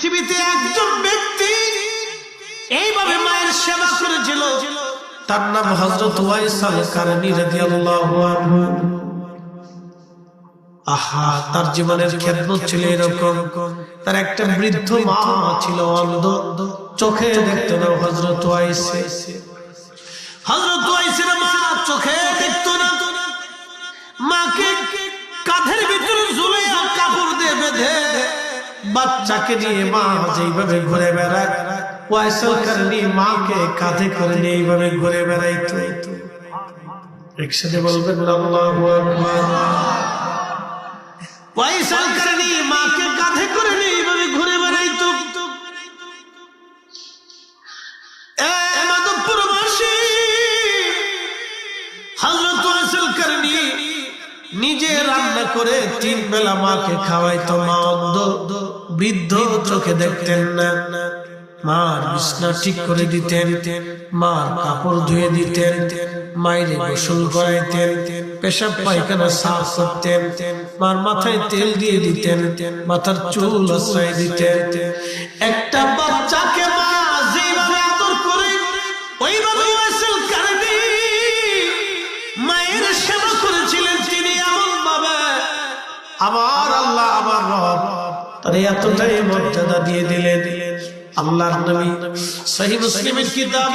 পৃথিবীতে একজন ব্যক্তি এইভাবে মায়ের সেবা করেছিল, তার নাম হজরত আহা, তার জীবনের খেদমত ছিল এরকম। তার একটা বৃদ্ধ মা ছিল অন্ধ, চোখে দেখতো না হজরত হজরত মা চোখে দেখতো না। মাকে কাঁধের ভিতরে কাপড় দিয়ে বেঁধে বাচ্চাকে নিয়ে মা যেইভাবে ঘুরে বেড়ায়, ওয়াইসাল কারণে মাকে কাঁধে করে নিয়ে এইভাবে ঘুরে বেড়াইতো। একসাথে বলবেন, আল্লাহু আকবার। ওয়াইসাল কারণে নিজে রান্না করে তিন বেলা মাকে খাওয়াইতো মা অন্ধ, বৃদ্ধ চোখে দেখতেন না। মার বিছনা ঠিক করে দিতেন, মার কাপড় ধুয়ে দিতেন মায়ের গোসল করাইতেন, পেশাব পায়খানা সাফ করতেন, মার মাথায় তেল দিয়ে দিতেন, মাথার চুল আশ্রয় দিতেন। একটা বাচ্চাকে মা যেভাবে আদর করে, ওইভাবে তার এতটাই মর্যাদা দিয়ে দিলেন। আল্লাহর নবী সহি মুসলিমের কিতাব,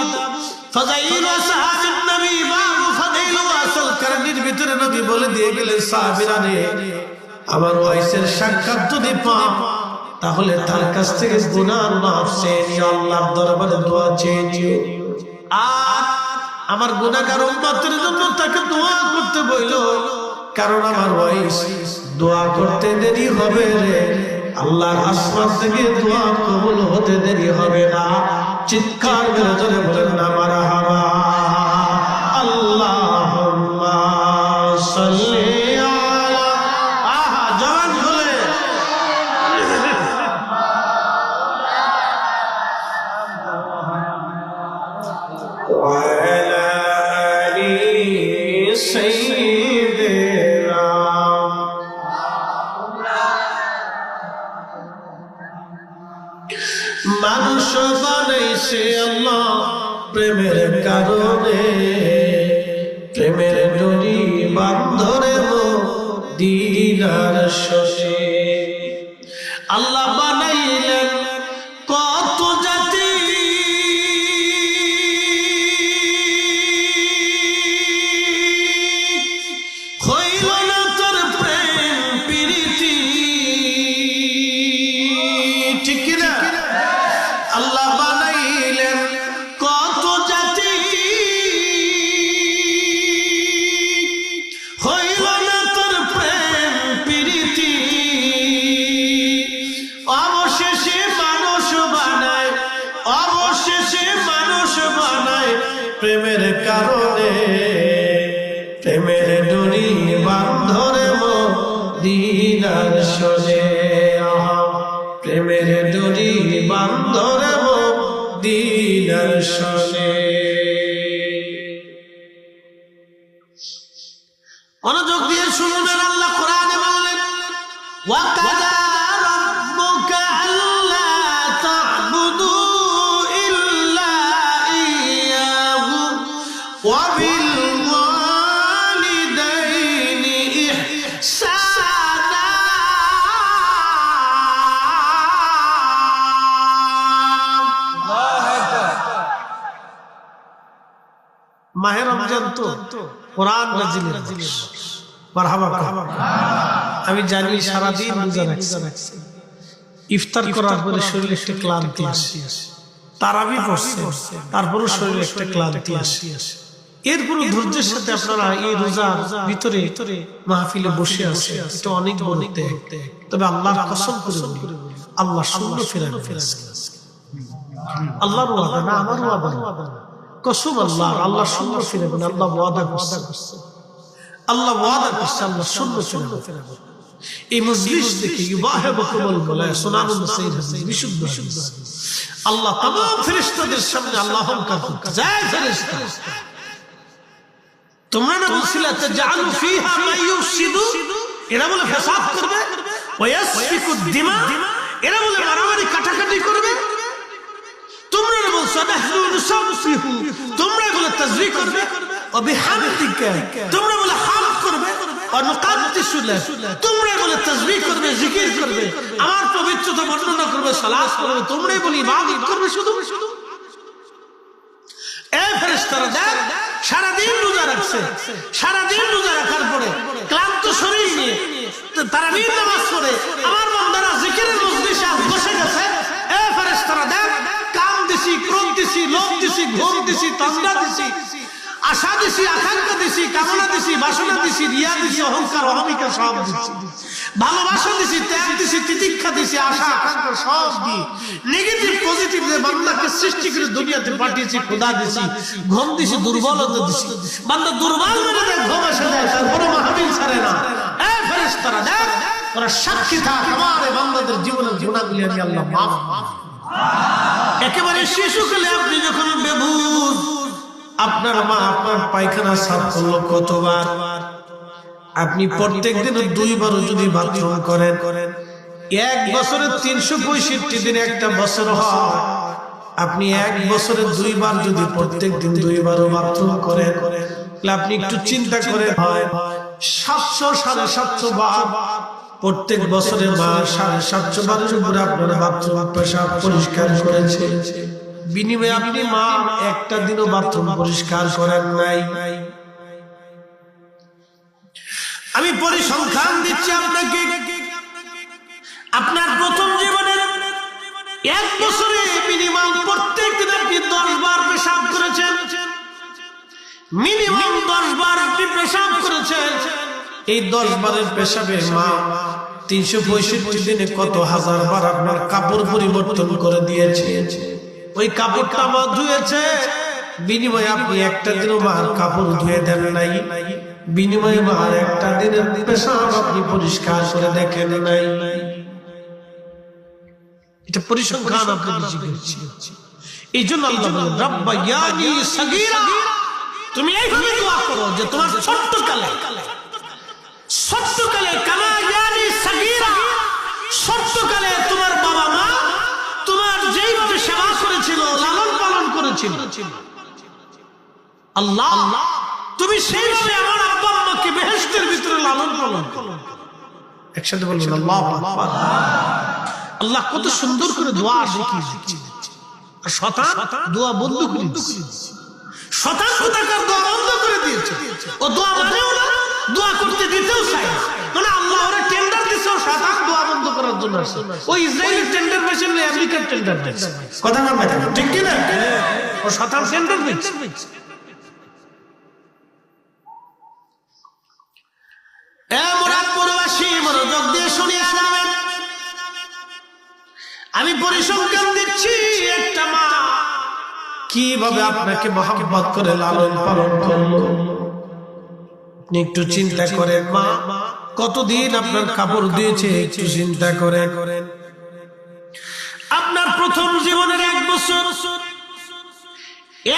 ফাজাইল সাহাবীর নবী বাবু ফাদাইল ওয়াসাল করণীর ভিতরে নবী বলে দিয়ে গেলেন, সাহাবীরা রে, আমার ওয়াইসের সাক্ষাৎ যদি পাও তাহলে তার কাছ থেকে গুনাহ মাফ চেয়ে নিও, আল্লাহর দরবারে দোয়া চেয়ে নিও। আর আমার গুনাহগার উম্মতের জন্য তাকে দোয়া করতে বইল কারণ আমার ওয়াইস দোয়া করতে দেরি হবে রে। আল্লাহর আসমান থেকে দোয়া কবুল হতে দেরি হবে না। চিৎকার করে চলে বলেন, না, মারা হাবা shush. অবশেষে মানুষ বানায়, অবশেষে মানুষ বানায় প্রেমের কারণে। প্রেমের ডুরি বান্ধরে দিনার শোনে প্রেমের ডুরি বান্ধরে দিনার শোনে। মাহে রমজান তো কোরআন নাজিলের মাস। মারহাবা। আমি জানি সারাদিন রোজা রাখছি ইফতার করার পরে শরীরে একটা ক্লান্তি আসে তারাবি পড়ছে তারপরে শরীরে একটা ক্লান্তি আসে এরপরে ধৈর্যের সাথে আপনারা এই রোজার ভিতরে, মাহফিলে বসে আছে এটা অনেক ত্যাগ। তবে আল্লাহর কসম করে আল্লাহ শূন্য ফেরানো ফেরাছে আল্লাহর ওয়াদা না আমার ওয়াদা। কসম আল্লাহ আল্লাহ শূন্য ফিরাবেন আল্লাহ ওয়াদা করছে আল্লাহ ওয়াদা করছে আল্লাহ শূন্য ফিরাবেন এই মজলিস থেকে ইউবাহিবকুমুল মালায়া সুনানুল সাইয়্যিদ হাদিস বিশুদ্ধ হাদিস আল্লাহ तमाम ফেরেশতাদের সামনে আল্লাহ হুমকার করতে যায় ফেরেশতা তোমরা না বলছিলে তাজালু ফিহা মা ইউফসিদু এরা বলে ফসাদ করবে ওয়াসফিকু দিমা এরা বলে মারামারি কাটাকাটি তুসাব্বিহু তোমরা বলে তাসবিহ করবে ও বিহামদিকা। তোমরা বলে হামদ করবে তোমরা বলে তাসবিহ করবে, জিকির করবে। আমার পবিত্রতা বর্ণনা করবে, সালাত করবে। তোমরাই বলি, ইবাদত করবে শুধু। শুধু ফেরেশতারা দেখ, সারাদিন রোজা রাখছে। সারাদিন রোজা রাখার পরে ক্লান্ত শরীর নিয়ে তারাবির নামাজ পড়ে আমার বান্দারা জিকিরের মজলিসে বসে গেছে। এ ফেরেশতারা দেখ দিছি, ক্রোধ দিছি, লোভ দিছি ঘুম দিছি, তন্দ্রা দিছি, আশা দিছি, আকাঙ্ক্ষা দিছি, কামনা দিছি, বাসনা দিছি, রিয়া দিছি, অহংকার অহমিকা সব দিছি। ভালোবাসা দিছি, ত্যাগ দিছি, তিতিক্ষা দিছি, আশা, আকাঙ্ক্ষা সব দি নেগেটিভ পজিটিভ যে বান্দাকে সৃষ্টি করে দুনিয়াতে পাঠিয়েছি খোদা দিছি, ঘুম দিছি, দুর্বলতা দিছি। বান্দা দুর্বল মানে দেখ ঘুম এসে যায় তারপরে মাহবিল ছাড়ে না। এ ফেরেশতারা, দেখ, ওরা সাক্ষী থাক, আমার বান্দাদের জীবনের গুণাগুলি আমি আল্লাহ মাফ একেবারে শিশুকালে আপনি যখন বেবুজ, আপনার মা আপনার পায়খানা সাফ করল কতবার? আপনি প্রত্যেক দিন দুইবারও যদি বাথরুম করেন করেন এক বছরে তিনশো পঁয়ষট্টি দিন একটা বছর হয়। আপনি এক বছরে দুইবার যদি প্রত্যেক দিন দুইবারও বাথরুম করেন আপনি একটু চিন্তা করে হয় সাতশো সাড়ে সাতশো বার প্রত্যেক বছরে মা সাড়ে সাতশো বারের উপরে আপনার বাথরুম পেশাব পরিষ্কার করেছে। বিনিময়ে আপনি মা একটা দিনও বাথরুম পরিষ্কার করেন নাই। আমি পরিসংখ্যান দিচ্ছি আপনাকে। আপনার প্রথম জীবনের এক বছরে মিনিমাম প্রত্যেক দিন আপনি দশ বার পেশাব করেছেন। মিনিমাম দশ বার আপনি পেশাব করেছেন। এই দশ বারের পেশাবে মা, তিনশো পঁয়ষট্টি দিনে কত হাজার বার আপনার কাপড় পরিবর্তন করে দিয়েছে। ওই কাপড়টা মা ধুয়েছে। বিনিময়ে আপনি একটা দিনও মার কাপড় ধুয়ে দেন নাই। বিনিময়ে মার একটা দিনের পেশাব আপনি পরিষ্কার করে দেখেন নাই। এটা পরিসংখ্যান আপনাকে এই জন্য তুমি এইভাবে দোয়া করো যে তোমার ছোট্ট কালে ছোট্ট কালে কামা ইয়ানি সাগীরা ছোট্ট তোমার বাবা মা তোমার যেইভাবে সেবা করেছিল লালন পালন করেছিল। আল্লাহ তুমি সেইভাবে আমার আব্বা আম্মাকে বেহেশতের ভিতরে লালন পালন একসাথে বলবেন আল্লাহ আল্লাহ কত সুন্দর করে দোয়া শিখিয়ে দিচ্ছে। আর শতান দোয়া বন্ধ করে শতান কোথাকার দোয়া বন্ধ করে দিয়েছে? ও দোয়া মানেও না। দোয়া করতে দিতেও না। মানে আল্লাহ ওরা টেন্ডার দিচ্ছে ও শতান দোয়া বন্ধ করার জন্য আসছে। ও ইসরায়েলের টেন্ডার পেয়েছে না আমেরিকার টেন্ডার পেয়েছে কথা না ঠিক কি না ও শতান টেন্ডার যাবেন আমি পরিসংখ্যান দিচ্ছি, একটা মা কীভাবে আপনাকে মহাব্বত করে লালন পালন করল। একটু চিন্তা করেন মা, কতদিন আপনার কাপড় দিয়েছে একটু চিন্তা করেন। আপনার প্রথম জীবনের এক বছর।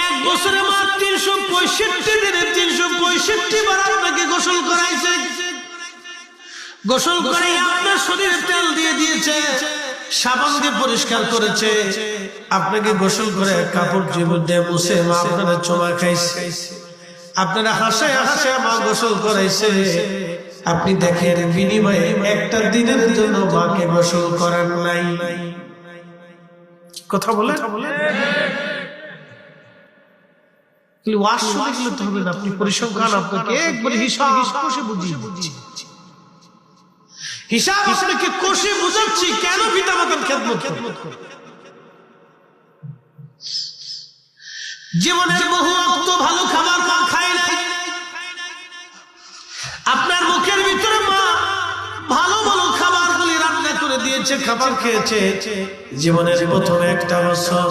এক বছরে মা তিনশো পঁয়ষট্টি দিনে তিনশো পঁয়ষট্টি বার আপনাকে গোসল করাইছে। গোসল করে আপনার শরীরে তেল দিয়ে দিয়েছে, সাবান দিয়ে পরিষ্কার করেছে। আপনাকে গোসল করে কাপড় জীবন দিয়ে মুছে মা আপনারা চমা খাইছে। আপনারা হাসে হাসে মা গোসল করাইছে। আপনি দেখেন বিনিময়ে একটা দিনের জন্য মাকে গোসল করার নাই। কথা বলে আপনি পরিসংখ্যান আপনাকে একবারে হিসাব কষে বুঝিয়ে বুঝিয়ে হিসাব আপনাকে কষে বুঝাচ্ছি কেন পিতা মাতার খেদমত খেদমত করে জীবনের বহু অক্ত ভালো খাবার মা খায় নাই। আপনার মুখের ভিতরে মা ভালো ভালো খাবার গুলি রান্না করে দিয়েছে, খাবার খেয়েছে। জীবনের প্রথমে একটা বছর।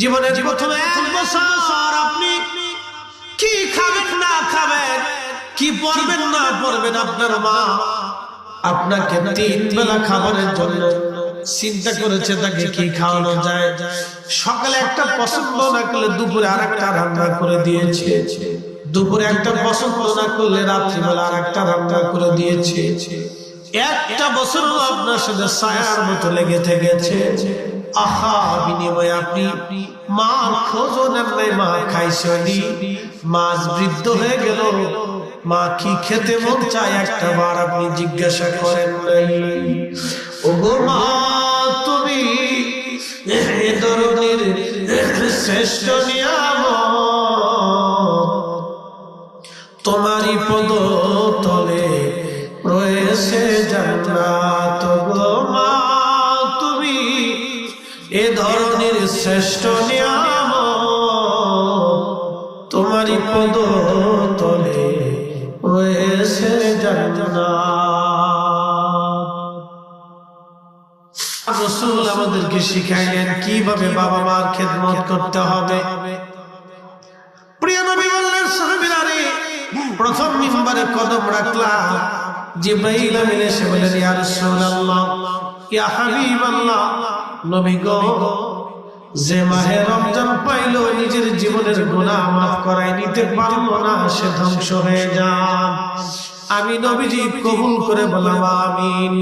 জীবনের প্রথমে এক বছর আপনি কি খাবেন, না খাবেন, কি পড়বেন না পড়বেন আপনার মা। আপনাকে তিন বেলা খাবারের জন্য চিন্তা করেছে তাকে কি খাওয়ানো যায়। সকালে একটা পছন্দ না করলে দুপুরে আর একটা রান্না করে দিয়েছে। দুপুরে একটা পছন্দ না করলে রাত্রিবেলা আর একটা রান্না করে দিয়েছে। একটা বছর আপনার সাথে ছায়ার মতো লেগে থেকেছে। আহা বিনিময়ে আপনি মার খোঁজও নেন নাই মা খাইছনি মাছ বৃদ্ধ হয়ে গেল। মা কি খেতে মন চায়? একটা বার আপনি জিজ্ঞাসা করেন। নাই ও গো মা তুমি শ্রেষ্ঠ নিয়াম তোমারই পদ তলে রয়েছে জান্নাত। গো মা, তুমি এ ধরনের শ্রেষ্ঠ রসুল আমাদেরকে শিখাইলেন কীভাবে বাবা মার খেদমত করতে হবে। প্রিয় নবী বললেন প্রথম মিম্বারে কদম রাখলাম জিব্রাইল আমিন এসে বললেন, ইয়া রাসূলুল্লাহ, ইয়া হাবিবাল্লাহ, নবী গো, যে মাহে রমজান পাইল, নিজের জীবনের গুনাহ মাফ করায় নিতে পারল না, সে ধ্বংস হয়ে যান। আমি নবীজি কবুল করে বললাম আমিন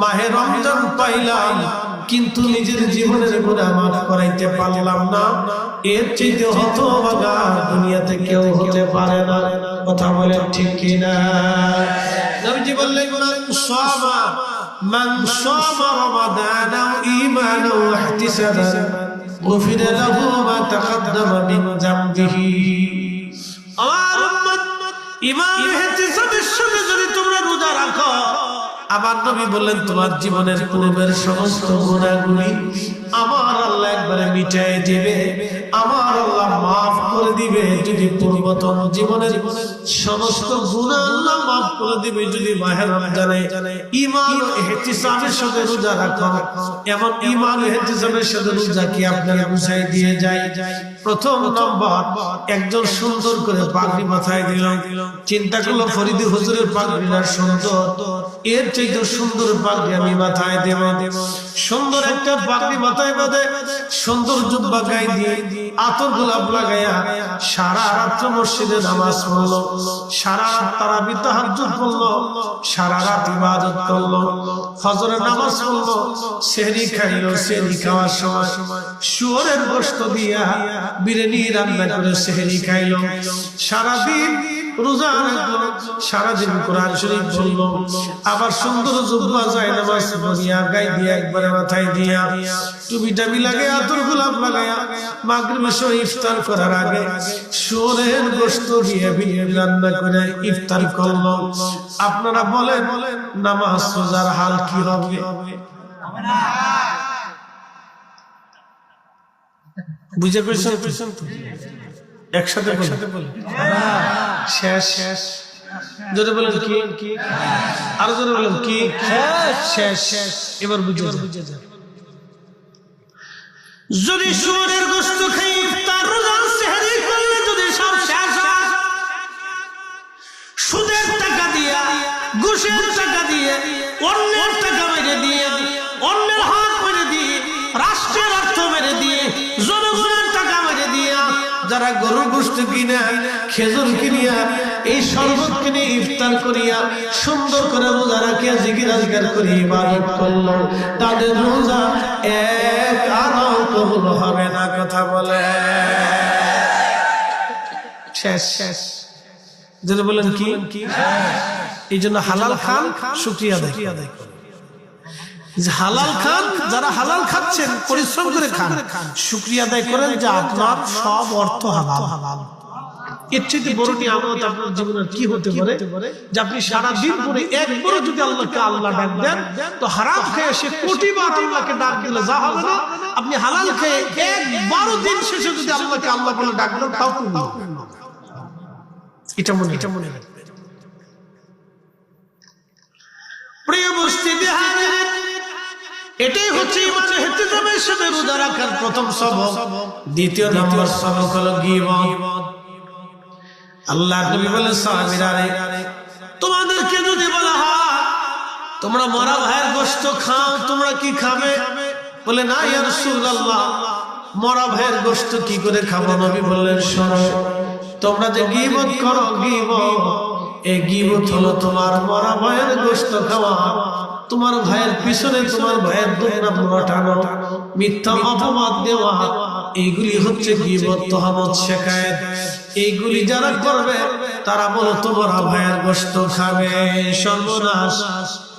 মাহে রমজান পাইলাম কিন্তু নিজের জীবনের গুনাহ মাফ করাইতে পারলাম না এর চাইতে হত বাগা দুনিয়াতে কেউ হতে পারে না কথা বলেন ঠিক কিনা নবীজি বললেন মান সামা মান সামা রমাদান ঈমানা ওয়া ইহতিসাবান غفر له ما تقدم من ذنبه আমার উম্মত ইমান ইহতিসাবের আমার নবী বললেন তোমার জীবনের পূর্বের সমস্ত গুণাগুলি আমার আল্লাহ একবারে মিটাই দেবে। আমার মাফ করে দিবে যদি পূর্বতন জীবনের সমস্ত গুণা আল্লাহ মাফ করে দিবে যদি মাহের রমজানে ইমান ও সাথে রোজা রাখো। এমন ইমান ও সাথে রোজা কি আপনারা বুঝাই দিয়ে যায়? প্রথম নম্বর, একজন সুন্দর করে পাগড়ি মাথায় দিল। চিন্তা করল ফরিদি হুজুরের পাগড়িটা সুন্দর। এর চাইতে সুন্দর পাগড়ি আমি মাথায় দেব। সুন্দর একটা পাগড়ি মাথায় বাঁধে, সুন্দর জুব্বা গায়ে দিয়ে আতর গোলাপ সারা রাত খাইলো খাওয়ার সময় শুয়োরের বিরিয়ানি রান্না করে খাইলো সারাদিন রোজা সারাদিন কোরআন শরীফ আবার সুন্দর যায় নামাজ পড়িয়া একবারে মাথায় দিয়া টুপিটা লাগে আতর গোলাপ ইফতার করার আগে গোস্ত দিয়ে রান্না করে ইফতার করল। আপনারা বলেন, নামাজ রোজার হাল কি হবে? বুঝে পেয়েছেন তো? একসাথে একসাথে বলে শেষ শেষ। যদি বলেন কি? কি? আরও যদি বলেন কি? শেষ শেষ। এবার বুঝে বুঝে যান। যদি শুয়োরের গোস্ত খাই ইফতার রোজার সেহরি করলে যদি সব শেষ হয় সুদের টাকা দিয়া ঘুষের টাকা দিয়ে অন্যের টাকা মেরে দিয়ে অন্যের হাত মেরে দিয়ে রাষ্ট্রের অর্থ মেরে দিয়ে জনগণের যারা গরু গোষ্ঠ কিনা খেজুর কিনিয়া এই শরবত কিনে ইফতার করিয়া সুন্দর করে রোজা রাখিয়া জিকির আজগার করে ইবাদত করল। তাদের রোজা এক আনাও কবুল হবে না, কথা বলে। শেষ। শেষ যেটা বলেন কি? এই জন্য হালাল খান শুক্রিয়া আদায় করেন। যে হালাল খান যারা হালাল খাচ্ছেন পরিশ্রম করে খান। শুক্রিয়া আদায় করেন যে আপনার সব অর্থ হালাল। হালাল। এর চেয়ে বড় নিয়ামত আপনার জীবনে কি হতে পারে? যে আপনি সারা দিন পরে একবারও যদি আল্লাহকে আল্লাহ ডাক দেন তো হারাম খেয়ে সে কোটিবার আল্লাহকে ডাক দিলে যা হবে না? আপনি হালাল খেয়ে একবারও দিন শেষে যদি আল্লাহকে আল্লাহ বলে ডাক দেন তাও এটা মনে এটা মনে রাখবে প্রিয় বস্তি বিহারে এটাই হচ্ছে ইমানে হেতিজামের সাথে রোজা রাখার প্রথম সবক। দ্বিতীয় নম্বর সবক হলো গীবত। আল্লাহ নবী বলে সাহাবীরা রে, তোমাদেরকে যদি বলা হয়, তোমরা মরা ভাইয়ের গোশত খাও, তোমরা কি খাবে? বলে, না, ইয়া রাসূলুল্লাহ, মরা ভাইয়ের গোশত কি করে খাব? নবী বললেন, শোনো, তোমরা যে গীবত করো, গীবত, এই গীবত হলো তোমার মরা ভাইয়ের গোশত খাওয়া। তোমার ভাইয়ের পিছনে তোমার ভাইয়ের দুর্নাম ঘটানো মিথ্যা অপবাদ দেওয়া, এইগুলি হচ্ছে গিবত এইগুলি যারা করবে, তারা বলো, তোমার ভাইয়ের গোস্ত খাবে। সর্বনাশ,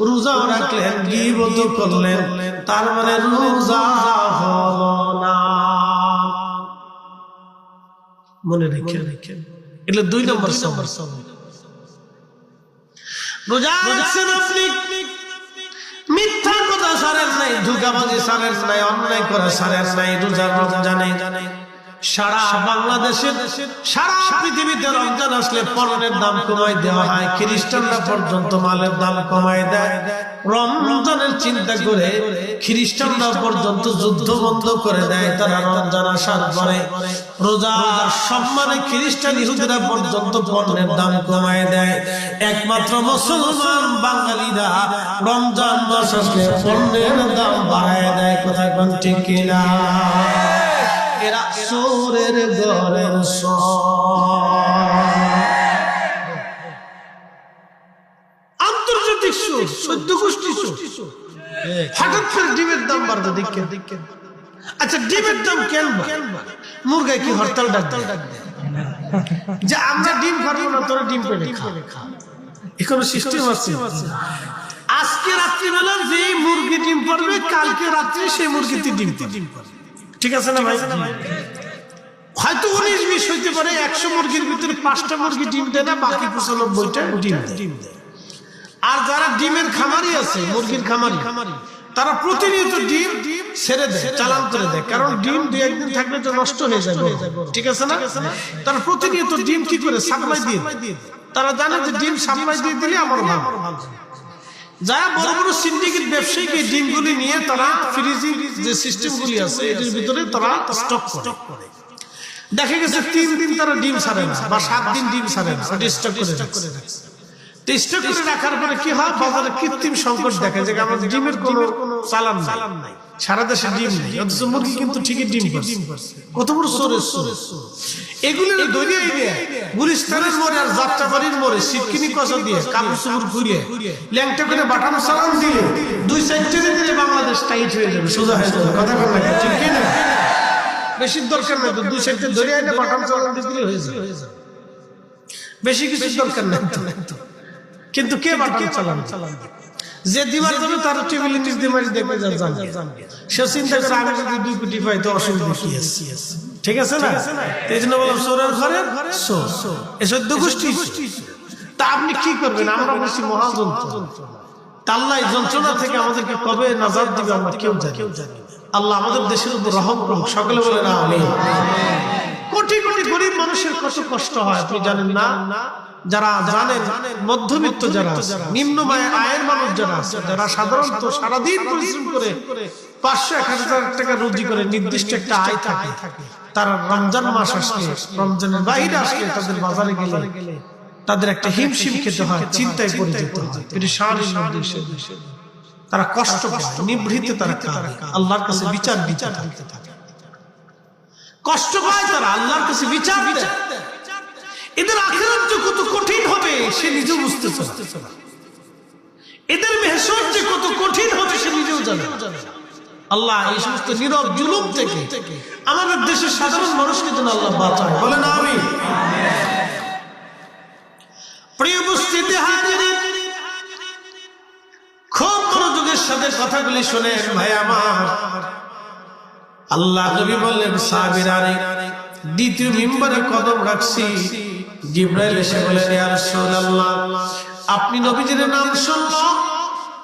রোজা রাখলেন, গিবত করলেন, তার মানে রোজা হলো না। মনে রেখে রেখে এগুলো দুই নম্বর নম্বর রোজা রাখছেন আপনি মিথ্যা কথা সারেন নাই ধুকাবাজি সারেন নাই অন্যায় করা সারেন নাই রোজার রমজানে পর্যন্ত যুদ্ধ বন্ধ করে দেয়, তারা রমজান আসার পরে সম্মানে খ্রিস্টান ইহুদিরা পর্যন্ত পণ্যের দাম কমায় দেয়। একমাত্র মুসলমান বাঙালিরা রমজান মাস আসলে পণ্যের দাম বাড়ায় দেয় কোথায় ঠিক কিনা? এরা সোরের ঘরের আন্তর্জাতিক সুর, সদ্য গোষ্ঠী সুর। হঠাৎ করে ডিমের দাম আচ্ছা ডিমের দাম কেন মুরগায় কি হরতাল যে আমরা ডিম খাব না, তোরা ডিম পেলে খা। এখনও সিস্টেম আছে। আজকে রাত্রিবেলা যে মুরগি ডিম পারবে, কালকে রাত্রে সেই মুরগিতে ডিম ডিম পারবে। ঠিক আছে না ভাই? হয়তো উনিশ বিশ হইতে পারে একশো মুরগির ভিতরে পাঁচটা মুরগি ডিম দেয় না বাকি পঁচানব্বইটা ডিম ডিম দেয়। আর যারা ডিমের খামারি আছে মুরগির খামারি খামারি তারা প্রতিনিয়ত ডিম ছেড়ে দেয় চালান করে দেয়। কারণ ডিম দু একদিন থাকলে তো নষ্ট হয়ে যাবে ঠিক আছে না? তারা প্রতিনিয়ত ডিম কি করে? সাপ্লাই দিয়ে। তারা জানে যে ডিম সাপ্লাই দিয়ে দিলে আমার ভালো। যারা বড় বড় সিন্ডিকেট ব্যবসায়িক এই ডিমগুলি নিয়ে তারা ফ্রিজিং যে সিস্টেমগুলি আছে এটির ভিতরে তারা স্টক করে। দেখা গেছে তিন দিন তারা ডিম ছাড়ে না বা সাত দিন ডিম ছাড়ে না ওটা স্টক করে রাখছে। তো স্টক করে রাখার পরে কি হয়? বাজারে কৃত্রিম সংকট দেখা যায় আমাদের ডিমের কোনো চালান নাই। সারা দেশে ডিম নেই অথচ মুরগি কিন্তু ঠিকই ডিম কত বড় সোরে সোরে এগুলো দরিয়ে দিয়ে। গুলিস্তানের মোড়ে আর যাত্রাবাড়ির মোড়ে সিটকিনি কষা দিয়ে কাপড় চুপুর ঘুরিয়ে ল্যাংটা করে বাটানো চালান দিয়ে দুই বাংলাদেশ টাইট হয়ে যাবে। সোজা হয়ে যাবে কথা বলবেন ঠিক বেশি দরকার নাই তো দুই সাইডে ধরে এনে বাটানো চালান দিলে হয়ে যাবে। বেশি কিছু দরকার নাই। কিন্তু কে বাটানো চালান চালান যে দিবার যাবে তার নিচ দিয়ে দেখবে সে চিন্তা করে আমি যদি দুই কোটি পাই তো অসুবিধা কি আছে? ঠিক আছে না? এই জন্য বললাম সোরের ঘরে এ সদ্য গোষ্ঠী তা আপনি কি করবেন? আমরা বলছি মহাযন্ত্র তাল্লাই যন্ত্রণা থেকে আমাদেরকে কবে নাজাদ দিবে আমরা কেউ জানি আল্লাহ আমাদের দেশের উপর রহম করুন সকলে বলে না আমি কোটি কোটি গরিব মানুষের কত কষ্ট হয় আপনি জানেন না? যারা জানেন মধ্যবিত্ত যারা নিম্ন আয়- আয়ের মানুষ যারা যারা সাধারণত সারাদিন পরিশ্রম করে পাঁচশো এক হাজার টাকা রুজি করে নির্দিষ্ট একটা আয় থাকে। তারা রমজান মাস আসলে রমজানের বাইরে আসলে তাদের বাজারে গেলে তাদের একটা হিমশিম খেতে হয় চিন্তায় পড়ে যেতে হয়। তারা কষ্ট পায় নিভৃতে তারা আল্লাহর কাছে বিচার বিচার থাকে। কষ্ট পায় তারা আল্লাহর কাছে বিচার দেয়। এদের আখেরাত যে কত কঠিন হবে, সে নিজে বুঝতেছে না। এদের মেহসর যে কত কঠিন হবে, সে নিজেও জানে আল্লাহ, এই সমস্ত নীরব জুলুম থেকে আমাদের দেশের সাধারণ মানুষকে যেন আল্লাহ বাঁচায়। বলে না আমি প্রিয় উপস্থিতি খুব মনোযোগের সাথে কথাগুলি শুনে ভাই আমার। আল্লাহ নবী বললেন, সাবিরারে, দ্বিতীয় মিম্বরে কদম রাখছি। জিব্রাইল এসে বলেন ইয়া রাসূলুল্লাহ, আপনি নবীজির নাম শুনলো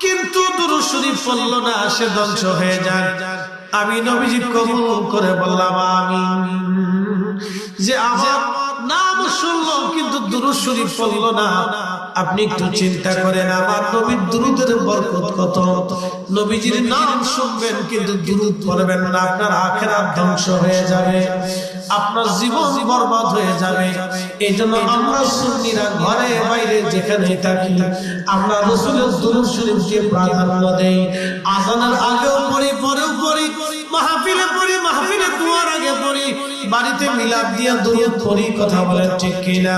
কিন্তু দুরূদ শরীফ পড়ল না, সে ধ্বংস হয়ে যায়। আমি নবীজি কবুল করে বললাম, আমিন। যে আমার নাম শুনলো কিন্তু দুরূদ শরীফ পড়ল না। আপনি একটু চিন্তা করেন, আমার নবীর দুরুদের বরকত কত? নবীজির নাম শুনবেন, কিন্তু দুরুদ পড়বেন না। আপনার আখেরাত ধ্বংস হয়ে যাবে। আপনার জীবন বরবাদ হয়ে যাবে। এই জন্য আমরা সুন্নিরা ঘরে বাইরে যেখানে থাকি, আমরা রসুলের দুরুদ শরীফকে প্রাধান্য দেই। আজানের আগেও পড়ি, পরেও পড়ি, মাহফিলে পড়ি, মাহফিলে দুয়ার আগে পড়ি। বাড়িতে মিলাপ দিয়া দুরুদ পড়ি, কথা বলেন ঠিক কিনা?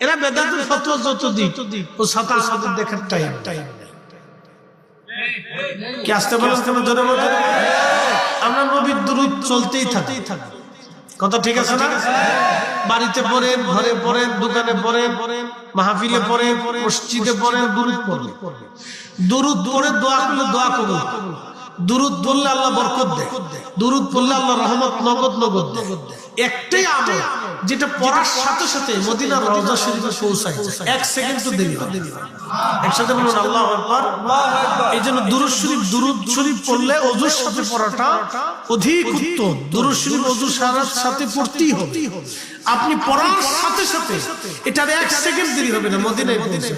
এরা বেদাতের ফতোয়া যত দিক ও সাথে আমাদের দেখার টাইম টাইম কি আসতে বলেন কেন ধরে বলে? আমরা নবীর দূরত চলতেই থাকি। কথা ঠিক আছে না? বাড়িতে পড়েন, ঘরে পড়েন, দোকানে পড়েন, মাহফিলে পড়েন, মসজিদে পড়েন, দুরুদ পড়েন। দুরুদ পড়ে দোয়া করলে দোয়া করুন। দুরুদ পড়লে আল্লাহ বরকত দেয়। দুরুদ পড়লে আল্লাহ রহমত, নগদ নগদ একটাই আমল যেটা পড়ার সাথে সাথে মদিনার রওজা শরীফে পৌঁছায় এক সেকেন্ড তো দেরি হয় একসাথে বলুন, আল্লাহ আকবার। এই জন্য দুরুদ শরীফ দুরুদ শরীফ পড়লে অজুর সাথে পড়াটা অধিক উত্তম। দুরুদ শরীফ অজু সারার সাথে পড়তেই হবে। আপনি পড়ার সাথে সাথে এটার এক সেকেন্ড দেরি হবে না, মদিনায় পৌঁছে